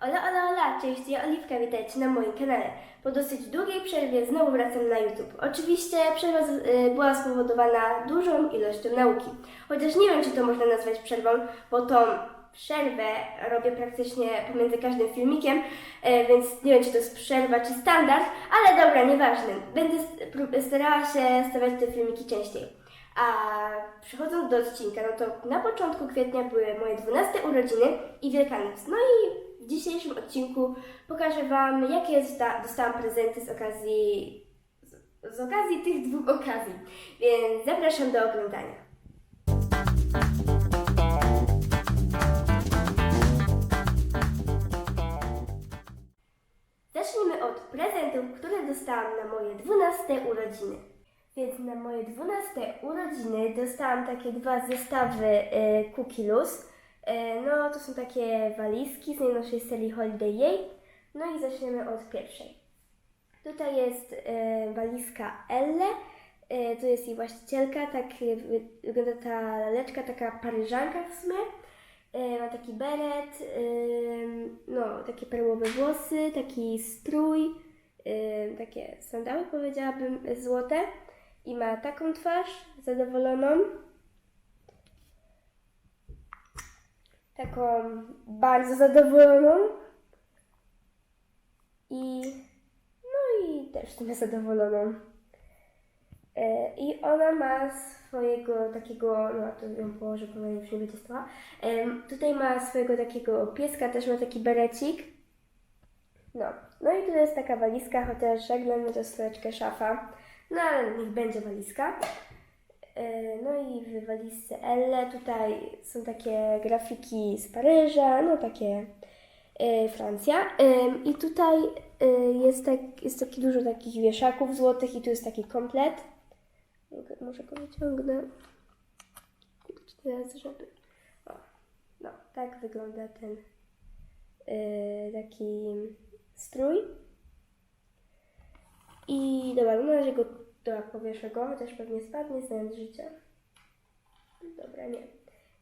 Ola, ola, ola, cześć, ja Oliwka, witajcie na moim kanale. Po dosyć długiej przerwie znowu wracam na YouTube. Oczywiście przerwa z- y, była spowodowana dużą ilością nauki. Chociaż nie wiem, czy to można nazwać przerwą, bo tą przerwę robię praktycznie pomiędzy każdym filmikiem, e, więc nie wiem, czy to jest przerwa, czy standard, ale dobra, nieważne. Będę starała się stawiać te filmiki częściej. A przechodząc do odcinka, no to na początku kwietnia były moje 12 urodziny i Wielkanoc. No i w dzisiejszym odcinku pokażę Wam, jakie dostałam prezenty z okazji, z, okazji tych dwóch okazji. Więc zapraszam do oglądania. Zacznijmy od prezentów, które dostałam na moje 12 urodziny. Więc na moje 12 urodziny dostałam takie dwa zestawy e, Cookie Loose. E, no, to są takie walizki z najnowszej serii Holiday Yay. No i zaczniemy od pierwszej. Tutaj jest e, walizka Elle. E, to jest jej właścicielka, tak wy- wygląda ta laleczka, taka paryżanka w sumie. Ma taki beret, no, takie perłowe włosy, taki strój, takie sandały powiedziałabym złote i ma taką twarz zadowoloną, taką bardzo zadowoloną i no i też sumie zadowoloną. E, I ona ma swojego takiego, no to ją położę, bo ona już nie będzie stała. Em, tutaj ma swojego takiego pieska, też ma taki berecik. No, no i tu jest taka walizka, chociaż jak dla mnie to jest troszeczkę szafa. No ale niech będzie walizka. E, No i w walizce Elle tutaj są takie grafiki z Paryża, no takie e, Francja. I tutaj e, jest, tak, jest taki dużo takich wieszaków złotych i tu jest taki komplet. Może go wyciągnę. Teraz, żeby... O, no, tak wygląda ten taki strój. I dobra, no na razie go dobra, powieszę go, chociaż pewnie spadnie, znając życie. Dobra, nie.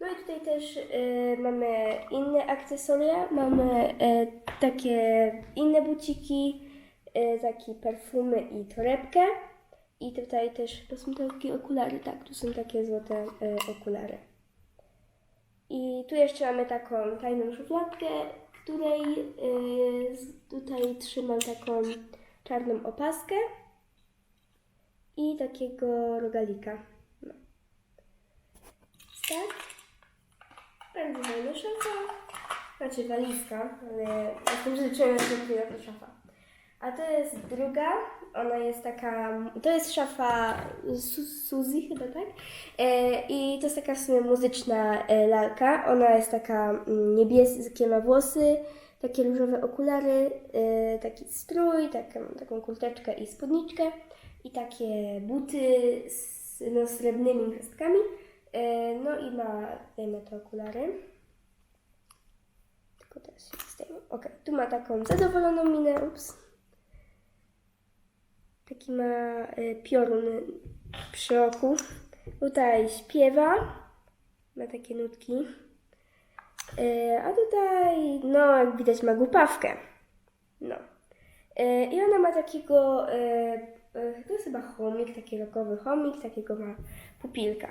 No i tutaj też e, mamy inne akcesoria, mamy e, takie inne buciki, e, takie perfumy i torebkę. I tutaj też, to są takie okulary, tak, tu są takie złote e, okulary. I tu jeszcze mamy taką tajną szufladkę, której z- tutaj trzymam taką czarną opaskę i takiego rogalika. No. Tak. Bardzo fajna szafa. Znaczy walizka, ale jestem przyzwyczajona, że to szafa. A to jest druga, ona jest taka, to jest szafa Su- Suzy chyba, tak? E, I to jest taka w sumie muzyczna e, lalka, ona jest taka mm, niebieskie, ma włosy, takie różowe okulary, e, taki strój, taką, taką kurteczkę i spódniczkę i takie buty z no, srebrnymi gwiazdkami. E, no i ma, dajmy te okulary. Tylko teraz się zdejmę. Ok, tu ma taką zadowoloną minę, ups. Taki ma e, piorun przy oku. Tutaj śpiewa. Ma takie nutki. E, a tutaj, no jak widać, ma głupawkę. No. I ona ma takiego, to jest chyba chomik, taki rokowy chomik, takiego ma pupilka.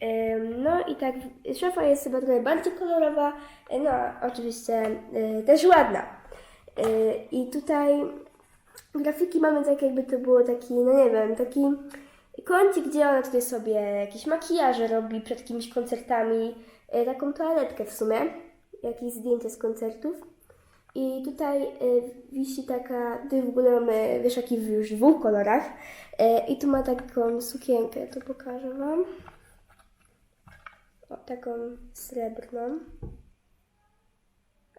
E, No i tak, szafa jest chyba trochę bardziej kolorowa, e, no oczywiście e, też ładna. E, I tutaj grafiki mamy tak jakby to było taki, no nie wiem, taki kącik, gdzie ona tutaj sobie jakieś makijaże robi przed jakimiś koncertami, e, taką toaletkę w sumie, jakieś zdjęcia z koncertów. I tutaj y, wisi taka, tutaj w ogóle mamy wieszaki w już dwóch kolorach. Y, I tu ma taką sukienkę, to pokażę Wam. O, taką srebrną.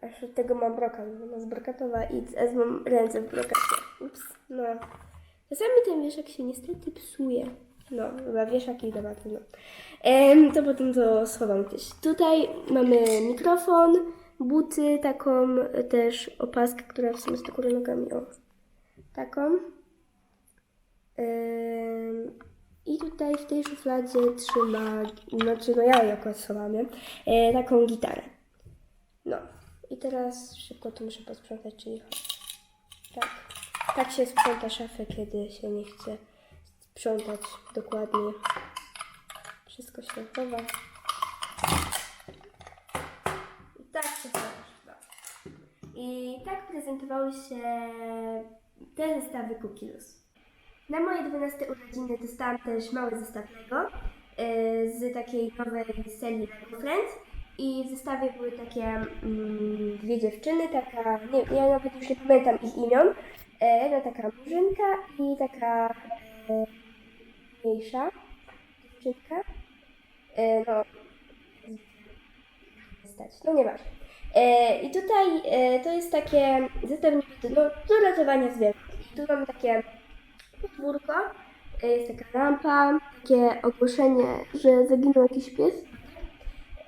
Aż od tego mam brokat, bo ona jest brokatowa i teraz mam ręce w brokacie. Ups, no. Czasami ten wieszak się niestety psuje. No, chyba wieszak i dobra, to no. To potem to schowam gdzieś. Tutaj mamy mikrofon, buty, taką też opaskę, która w sumie z taką nogami, o, taką. I tutaj w tej szufladzie trzyma, znaczy no ja ją akurat schowam? E, taką gitarę. No. i teraz szybko to muszę posprzątać, czyli tak. Tak się sprząta szafę, kiedy się nie chce sprzątać dokładnie. Wszystko się chowa. I tak się chowa. I tak prezentowały się te zestawy Cookielus. Na moje 12 urodziny dostałam też mały zestaw Lego yy, z takiej nowej serii Lego Friends. I w zestawie były takie mm, dwie dziewczyny, taka, nie, ja nawet już nie pamiętam ich imion. E, jedna taka murzynka i taka e, mniejsza dziewczynka. E, no, stać, no nieważne. E, I tutaj e, to jest takie zestaw no, do ratowania zwierząt. Tu mamy takie podwórko, e, jest taka lampa, takie ogłoszenie, że zaginął jakiś pies.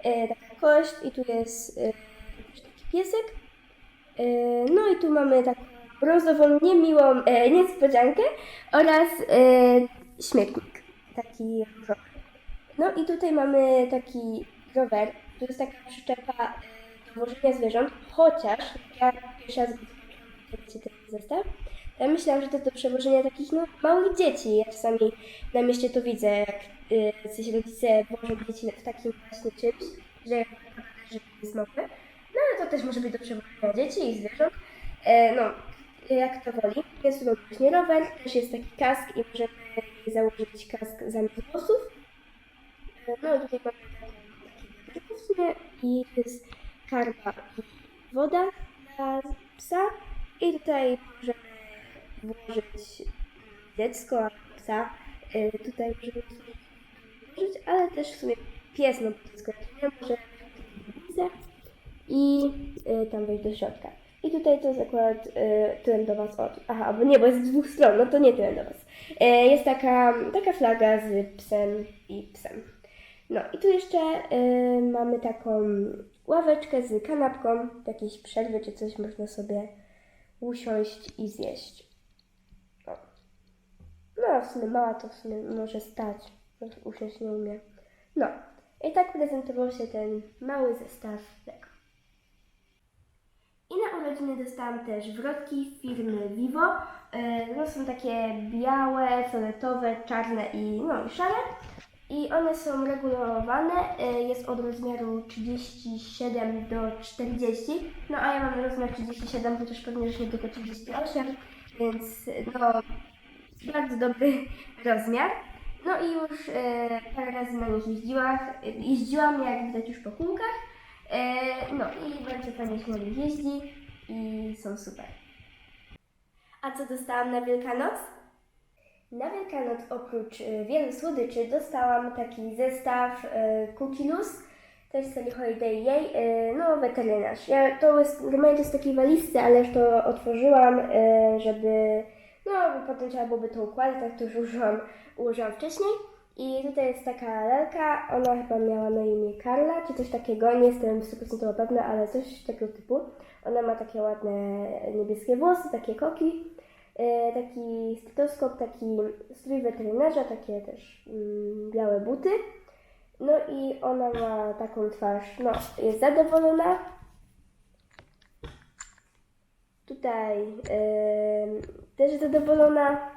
Taka kość i tu jest taki piesek. No i tu mamy taką brązową, niemiłą niespodziankę oraz śmietnik, taki różowy. No i tutaj mamy taki rower, to jest taka przyczepa e, do wożenia zwierząt, chociaż ja pierwszy raz widzicie ten zestaw, ja myślałam, że to do przewożenia takich no, małych dzieci. Ja czasami na mieście to widzę, jak y, rodzice wożą dzieci w takim właśnie czymś, że że jest małe. No ale to też może być do przewożenia dzieci i zwierząt. E, no, jak to woli. Jest tu właśnie rower, też jest taki kask i możemy założyć kask zamiast włosów. E, No i tutaj mamy takie wiaderko w sumie i to jest karma woda dla psa. I tutaj możemy włożyć dziecko psa. E, Tutaj możemy włożyć, ale też w sumie pies, no bo dziecko nie może i y, tam wejść do środka. I tutaj to jest akurat y, tyłem do Was od. Aha, bo nie, bo jest z dwóch stron, no to nie tyłem do Was. Y, jest taka, taka flaga z psem i psem. No i tu jeszcze y, mamy taką ławeczkę z kanapką, do jakiejś czy coś można sobie usiąść i zjeść. O. No, w sumie mała to w sumie może stać, usiąść nie umie. No, i tak prezentował się ten mały zestaw Lego. I na urodziny dostałam też wrotki firmy Vivo. E, No są takie białe, fioletowe, czarne i, no, i szare. I one są regulowane, e, jest od rozmiaru 37 do 40. No a ja mam rozmiar 37, chociaż pewnie już niedługo 38, więc no bardzo dobry rozmiar. No i już e, parę razy na nich jeździłam, jeździłam jak widać już po kółkach. E, no i bardzo fajnie się na nich jeździ i są super. A co dostałam na Wielkanoc? Na Wielkanoc oprócz e, wielu słodyczy dostałam taki zestaw e, Cookilus, też z serii Holiday Yay, e, no weterynarz. Ja to jest, normalnie to jest takiej walizce, ale już to otworzyłam, żeby, no bo potem trzeba byłoby to układać, tak to już użyłam, ułożyłam wcześniej. I tutaj jest taka lalka, ona chyba miała na imię Karla, czy coś takiego, nie jestem 100% pewna, ale coś takiego typu. Ona ma takie ładne niebieskie włosy, takie koki, taki stetoskop, taki strój weterynarza, takie też mm, białe buty. No i ona ma taką twarz, no jest zadowolona. Tutaj em, też zadowolona.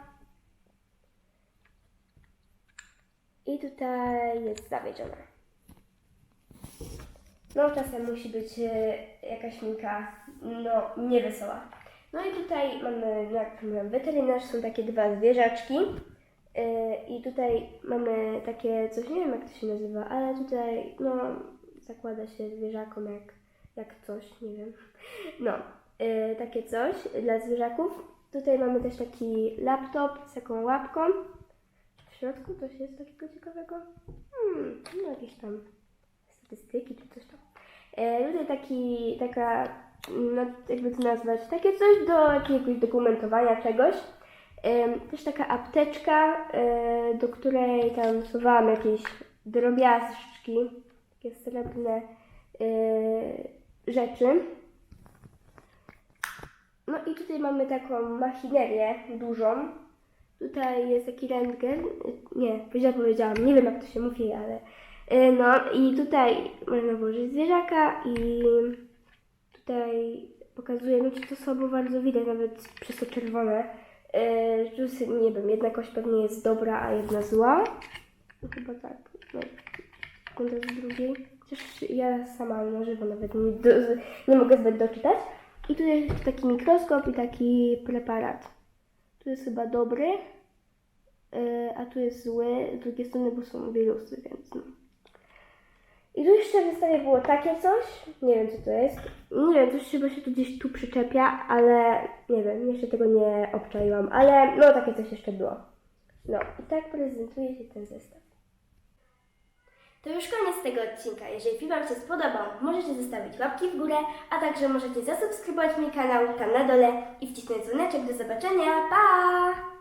I tutaj jest zawiedziona. No czasem musi być e, jakaś minka, no niewesoła. No i tutaj mamy, no jak mówiłam, weterynarz, są takie dwa zwierzaczki. E, I tutaj mamy takie coś, nie wiem jak to się nazywa, ale tutaj no zakłada się zwierzakom jak, jak coś, nie wiem. No, e, takie coś dla zwierzaków. Tutaj mamy też taki laptop z taką łapką. W środku coś jest takiego ciekawego? Hmm, no jakieś tam statystyki czy coś tam. E, tutaj taki, taka, no jakby to nazwać, takie coś do jakiegoś dokumentowania czegoś. Też taka apteczka, e, do której tam suwałam jakieś drobiazżki, takie srebrne e, rzeczy. No i tutaj mamy taką machinerię dużą. Tutaj jest taki rentgen. Nie, źle powiedziałam, nie wiem jak to się mówi, ale. e, No i tutaj można włożyć zwierzaka i tutaj pokazuje, no to słabo bardzo widać, nawet przez to czerwone. Że nie wiem, jedna kość pewnie jest dobra, a jedna zła. No chyba tak. No, sekunda z drugiej. Chociaż ja sama na żywo nawet nie, do, nie mogę zbyt doczytać. I tu jest taki mikroskop i taki preparat. Tu jest chyba dobry, yy, a tu jest zły z drugiej strony, bo są wirusy, więc no. I tu jeszcze w zestawie było takie coś, nie wiem co to jest. Nie wiem, coś chyba się tu gdzieś tu przyczepia, ale nie wiem, jeszcze tego nie obczaiłam, ale no takie coś jeszcze było. No i tak prezentuje się ten zestaw. To już koniec tego odcinka. Jeżeli film Wam się spodobał, możecie zostawić łapki w górę, a także możecie zasubskrybować mój kanał tam na dole i wcisnąć dzwoneczek. Do zobaczenia, pa!